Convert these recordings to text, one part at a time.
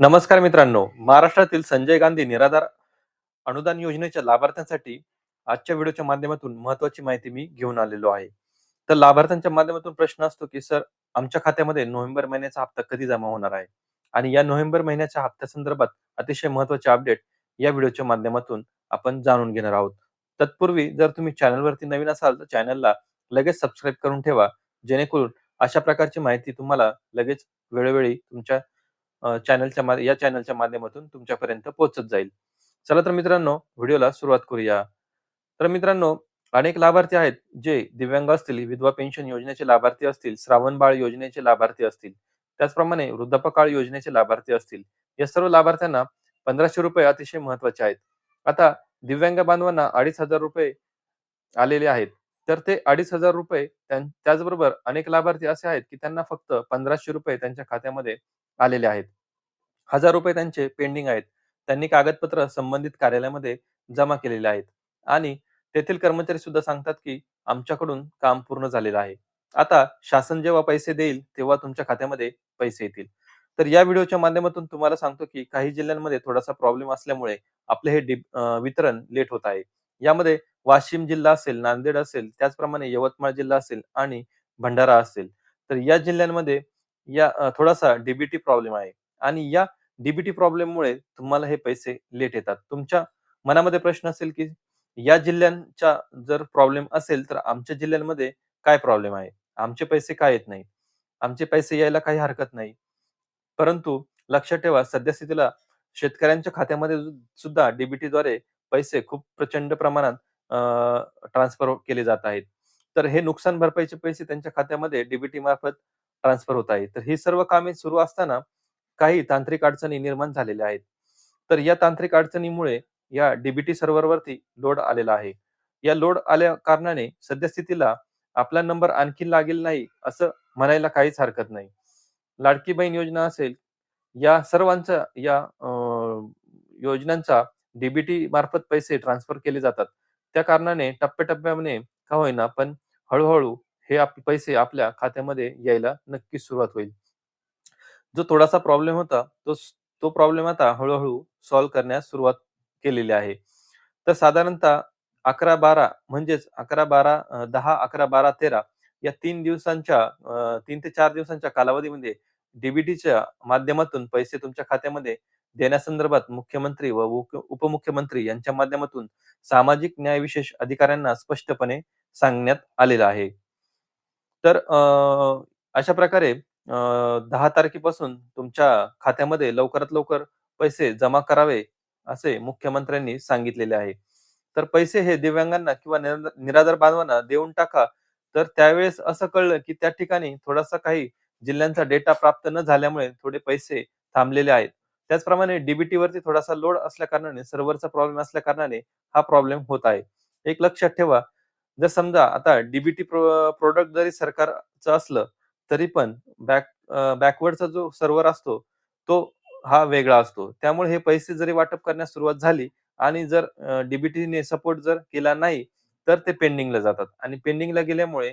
नमस्कार मित्रांनो. महाराष्ट्रातील संजय गांधी निराधार अनुदान योजनेच्या लाभार्थ्यांसाठी आजच्या व्हिडिओच्या माध्यमातून महत्वाची माहिती मी घेऊन आलेलो आहे. तर लाभार्थ्यांच्या माध्यमातून प्रश्न असतो की सर आमच्या खात्यामध्ये नोव्हेंबर महिन्याचा हप्ता कधी जमा होणार आहे? आणि या नोव्हेंबर महिन्याच्या हप्त्या संदर्भात अतिशय महत्त्वाचे अपडेट या व्हिडिओच्या माध्यमातून आपण जाणून घेणार आहोत. तत्पूर्वी जर तुम्ही चॅनलवरती नवीन असाल तर चॅनलला लगेच सबस्क्राईब करून ठेवा जेणेकरून अशा प्रकारची माहिती तुम्हाला लगेच वेळोवेळी तुमच्या चॅनलच्या या चॅनलच्या माध्यमातून तुमच्यापर्यंत पोहोचत जाईल. चला तर मित्रांनो व्हिडिओला सुरुवात करूया. तर मित्रांनो अनेक लाभार्थी आहेत जे दिव्यांग असतील विधवा पेन्शन योजनेचे लाभार्थी असतील श्रावण बाळ योजनेचे लाभार्थी असतील त्याचप्रमाणे वृद्धापकाळ योजनेचे लाभार्थी असतील या सर्व लाभार्थ्यांना पंधराशे रुपये अतिशय महत्त्वाचे आहेत. आता दिव्यांग बांधवांना अडीच हजार रुपये आलेले आहेत. तर ते अडीच हजार रुपये त्याचबरोबर अनेक लाभार्थी असे आहेत की त्यांना फक्त पंधराशे रुपये त्यांच्या खात्यामध्ये आलेले आहेत. हजार रुपये त्यांचे पेंडिंग आहेत. त्यांनी कागदपत्र संबंधित कार्यालयामध्ये जमा केलेले आहेत. आणि तेथील कर्मचारी सुद्धा सांगतात की आमच्याकडून काम पूर्ण झालेलं आहे. आता शासन जेव्हा पैसे देईल तेव्हा तुमच्या खात्यामध्ये पैसे येतील. तर या व्हिडिओच्या माध्यमातून तुम्हाला सांगतो की काही जिल्ह्यांमध्ये थोडासा प्रॉब्लेम असल्यामुळे आपले हे वितरण लेट होत आहे. यामध्ये वाशिम जिल्हा असेल नांदेड असेल त्याचप्रमाणे यवतमाळ जिल्हा असेल आणि भंडारा असेल. तर या जिल्ह्यांमध्ये या थोडासा डीबीटी प्रॉब्लेम आहे. आणि या डीबीटी प्रॉब्लेम मुळे तुम्हाला हे पैसे लेट येतात. तुमच्या मनामध्ये प्रश्न असेल की या जिल्ह्यांचा जर प्रॉब्लेम असेल तर आमच्या जिल्ह्यांमध्ये काय प्रॉब्लेम आहे? आमचे पैसे काय येत नाही आमचे पैसे यायला काही हरकत नाही. परंतु लक्षात ठेवा सद्यस्थितीला शेतकऱ्यांच्या खात्यामध्ये सुद्धा डीबीटी द्वारे पैसे खूप प्रचंड प्रमाणात ट्रान्सफर केले जात आहेत. तर हे नुकसान भरपाईचे पैसे त्यांच्या खात्यामध्ये डीबीटी मार्फत ट्रान्सफर होत आहे. तर ही सर्व कामे सुरू असताना काही तांत्रिक अडचणी निर्माण झालेल्या आहेत. तर या तांत्रिक अडचणीमुळे या डीबीटी सर्व्हरवरती लोड आलेला आहे. या लोड आल्या कारणाने सद्यस्थितीला आपला नंबर आणखी लागेल नाही असं म्हणायला काहीच हरकत नाही. लाडकी बहीण योजना असेल या सर्वांचा या योजनांचा डीबीटी मार्फत पैसे ट्रान्सफर केले जातात. त्या कारणाने टप्प्याटप्प्याने का होईना पण हळूहळू हे आप पैसे आपल्या खात्यामध्ये यायला नक्कीच सुरुवात होईल. जो थोडासा प्रॉब्लेम होता तो तो प्रॉब्लेम आता हळूहळू सॉल्व्ह करण्यास सुरुवात केलेली आहे. तर साधारणतः अकरा बारा म्हणजेच अकरा बारा दहा अकरा बारा तेरा या तीन दिवसांच्या तीन ते चार दिवसांच्या कालावधीमध्ये डीबीटीच्या माध्यमातून पैसे तुमच्या खात्यामध्ये देण्यासंदर्भात मुख्यमंत्री व उपमुख्यमंत्री यांच्या माध्यमातून सामाजिक न्याय विशेष अधिकाऱ्यांना स्पष्टपणे सांगण्यात आलेलं आहे. तर अशा प्रकारे दहा तारखेपासून तुमच्या खात्यामध्ये लवकरात लवकर पैसे जमा करावे असे मुख्यमंत्र्यांनी सांगितलेले आहे. तर पैसे हे दिव्यांगांना किंवा निरा- निराधार बांधवांना देऊन टाका. तर त्यावेळेस असं कळलं की त्या ठिकाणी थोडासा काही जिल्ह्यांचा डेटा प्राप्त न झाल्यामुळे थोडे पैसे थांबलेले आहेत. त्याचप्रमाणे डीबीटी वरती थोडासा लोड असल्या कारणाने सर्व्हरचा प्रॉब्लेम असल्या कारणाने हा प्रॉब्लेम होत आहे. एक लक्षात ठेवा जर समजा आता डीबीटी प्रोडक्ट जरी सरकारचं असलं तरी पण बॅक बॅकवर्डचा जो सर्व्हर असतो तो हा वेगळा असतो. त्यामुळे हे पैसे जरी वाटप करण्यास सुरुवात झाली आणि जर डीबीटीने सपोर्ट जर केला नाही तर ते पेंडिंगला जातात. आणि पेंडिंगला गेल्यामुळे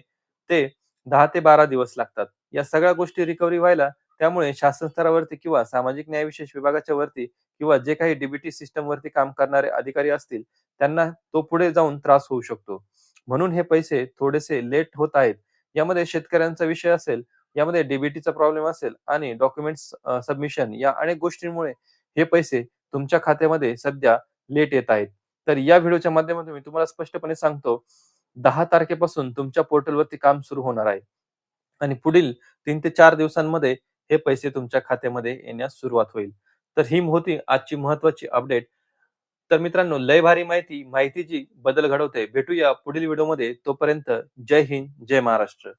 ते दहा ते बारा दिवस लागतात. या सगळ्या गोष्टी रिकव्हरी व्हायला त्यामुळे शासन स्तरावरती किंवा सामाजिक न्याय विशेष विभागाच्या वरती किंवा जे काही डीबीटी सिस्टम वरती काम करणारे अधिकारी असतील त्यांना तो पुढे जाऊन त्रास होऊ शकतो. म्हणून हे पैसे थोडेसे लेट होत आहेत. यामध्ये शेतकऱ्यांचा विषय असेल यामध्ये डीबीटीचा प्रॉब्लेम असेल आणि डॉक्युमेंट्स सबमिशन या अनेक गोष्टींमुळे हे पैसे तुमच्या खात्यामध्ये सध्या लेट येत आहेत. तर या व्हिडिओच्या माध्यमातून मी तुम्हाला स्पष्टपणे सांगतो दहा तारखेपासून तुमच्या पोर्टलवरती काम सुरू होणार आहे. आणि पुढील तीन ते चार दिवसांमध्ये हे पैसे तुमच्या खात्यामध्ये येण्यास सुरुवात होईल. तर ही होती आजची महत्वाची अपडेट तर मित्रांनो लय भारी माहिती माहितीची बदल घडवते. भेटूया पुढील व्हिडिओमध्ये तोपर्यंत जय हिंद जय महाराष्ट्र.